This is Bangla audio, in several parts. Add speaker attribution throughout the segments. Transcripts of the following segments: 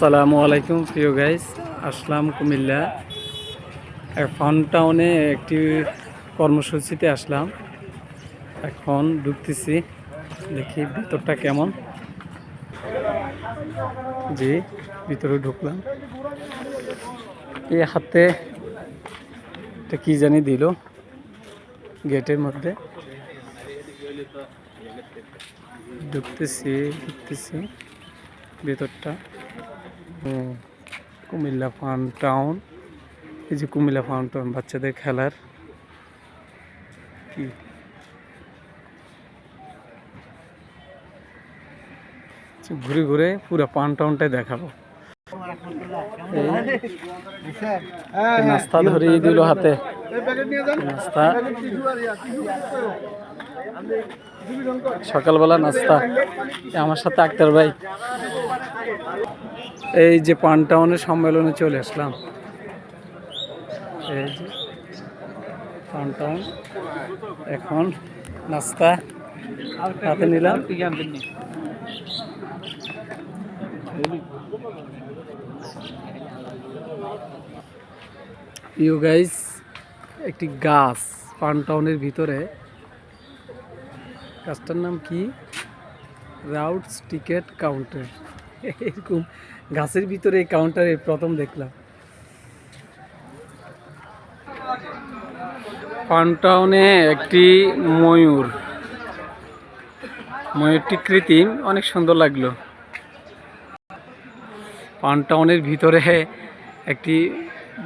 Speaker 1: আসসালামু আলাইকুম, প্রিয় গাইস আসলাম কুমিল্লা। ফান টাউনে একটি কর্মসূচিতে আসলাম। এখন ঢুকতেছি। দেখি ভিতরটা কেমন। জি, ভিতরে ঢুকলাম। এই হাতে এটা কি জানি দিল? গেটের মধ্যে। ঢুকতেছি ঢুকতেছি। ভেতরটা। Comilla fun town. এই যে কুমিল্লা ফান টাউন বাচ্চাদের খেলার। কি? আচ্ছা, ঘুরে ঘুরে পুরো পান টাউনটাই দেখাবো। নাস্তা ধরিয়ে দিল হাতে। নাস্তা। সকালবেলা নাস্তা। আমার সাথে আক্তার ভাই। এই যে পান টাউনের সম্মেলনে চলে আসলাম। এই যে পান টাউন এখন নাস্তা হাতে নিলাম। ইউ গাইস একটি গাছ পান টাউনের ভিতরে। গাছটার নাম কি? রাউটস টিকেট কাউন্টার এরকম গাছের ভিতরে কাউন্টারে প্রথম দেখলাম। পান টাউনে একটি ময়ূর। ময়ূরটি কৃত্রিম, অনেক সুন্দর লাগল। পান টাউনের ভিতরে একটি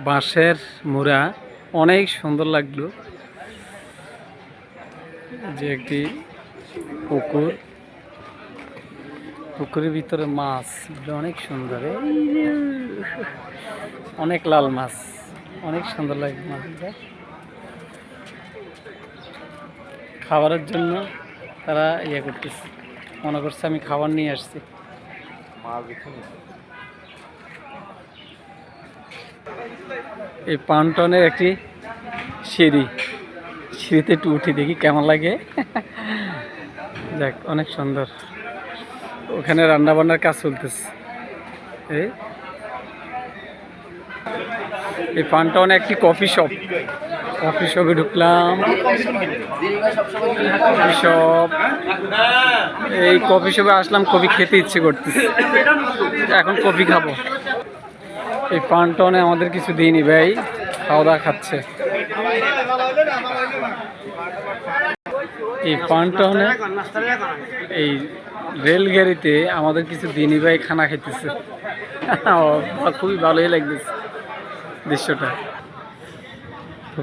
Speaker 1: বাঁশের মোড়া, অনেক সুন্দর লাগল। যে একটি পুকুর। পুকুরের ভিতরে মাছ অনেক সুন্দর। অনেক লাল মাছ, অনেক সুন্দর লাগে মাছটা খাবারের জন্য তারা ইয়ে করতেছে, মনে করছে আমি খাবার নিয়ে আসছি। এই পানটনের একটি সিঁড়ি, সিঁড়িতে একটু উঠি দেখি কেমন লাগে। যাক, অনেক সুন্দর। ওখানে রান্না বান্নার কাজ চলতেছে। এই। এই পানটাউনে একটি কফি শপ। কফি শপে ঢুকলাম। Coffee shop. এই কফি শপে আসলাম, কফি খেতে ইচ্ছে করতেছে। এখন কফি খাব। এই পানটাউনে আমাদের কিছু দিনই ভাই খাওয়া দাওয়া খাচ্ছে। এই পানটাউনে এই রেলগাড়িতে আমাদের কিছু দিনই ভাই খানা খাইতেছে। ও, খুবই ভালোই লাগতেছে দৃশ্যটা।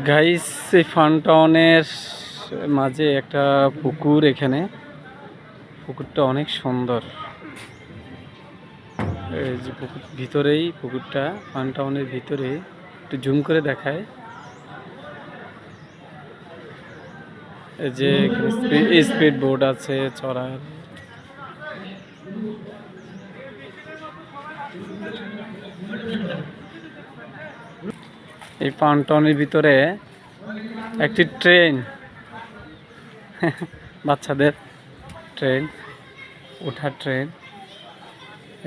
Speaker 1: গাইস এই ফান টাউনের মাঝে একটা পুকুর এখানে। পুকুরটা অনেক সুন্দর। এই যে পুকুর ভিতরেই পুকুরটা ফান টাউনের ভিতরে একটু জুম করে দেখায়। যে স্পিড বোর্ড আছে চড়ার। এই পান টাউনের ভিতরে একটি ট্রেন। বাচ্চাদের ট্রেন, ওঠার ট্রেন,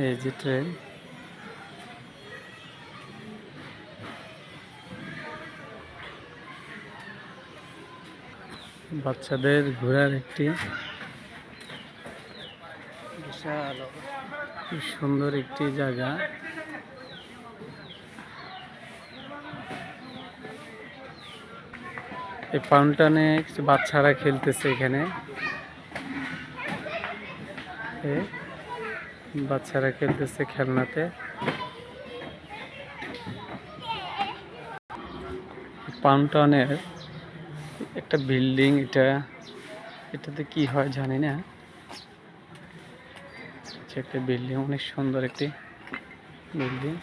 Speaker 1: এই যে ট্রেন। বাচ্চাদের ঘোরার একটি বিশাল। সুন্দর একটি জায়গা। এই ফাউন্টানে কিছু বাচ্চারা খেলতেছে এখানে। বাচ্চারা খেলতেছে খেলনাতে। পাউন্টানের একটা বিল্ডিং, এটা, এটাতে কি হয় জানি না। হচ্ছে একটা বিল্ডিং, অনেক সুন্দর একটি বিল্ডিং।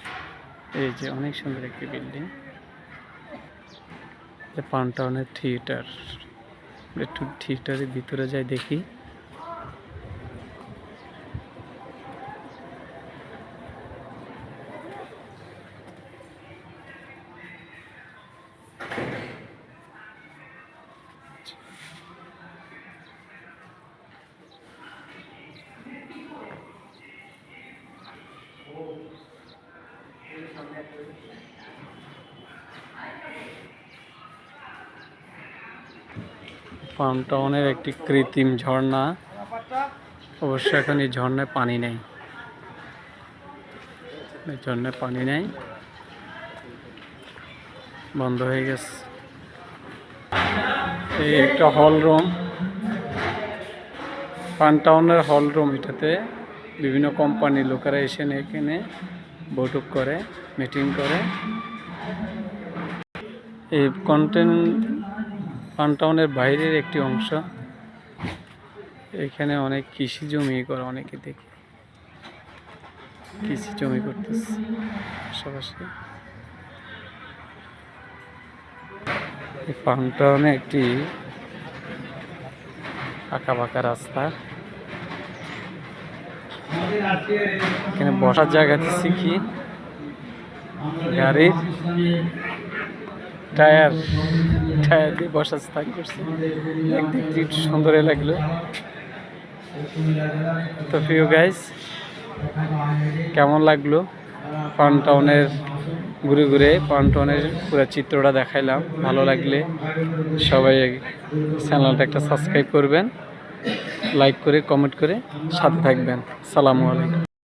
Speaker 1: এই যে অনেক সুন্দর একটি বিল্ডিং। পান্টাউনের থিয়েটার। একটু থিয়েটারের ভিতরে যাই দেখি। ফার্ম টাউনের একটি কৃত্রিম ঝর্ণা। অবশ্য এখন এই ঝর্ণায় পানি নেই। ঝর্ণায় পানি নেই। বন্ধ হয়ে গেছে। এই একটা হল রুম। ফান টাউনের হল রুম এটাতে বিভিন্ন কোম্পানির লোকেরা এসে এখানে বৈঠক করে, মিটিং করে। এই কন্টেন্ট টাউনের বাইরের একটি অংশ। এখানে অনেক কৃষি জমি করে অনেকে দেখি। কৃষি জমি করতেছে পাশাপাশি এই ফার্ম টাউনে একটি আঁকা বাঁকা রাস্তা। এখানে বসার জায়গা কি? গাড়ির টায়ার টায়ার দিয়ে বসার স্থান করছি। একদিক দিয়ে একটু সুন্দর লাগল। তো প্রিয় গাইস কেমন লাগল? পান টাউনের ঘুরে ঘুরে পান টাউনের পুরো চিত্রটা দেখাইলাম। ভালো লাগলে সবাই চ্যানেলটা একটা সাবস্ক্রাইব করবেন লাইক করে কমেন্ট করে সাথে থাকবেন। সালামু আলাইকুম।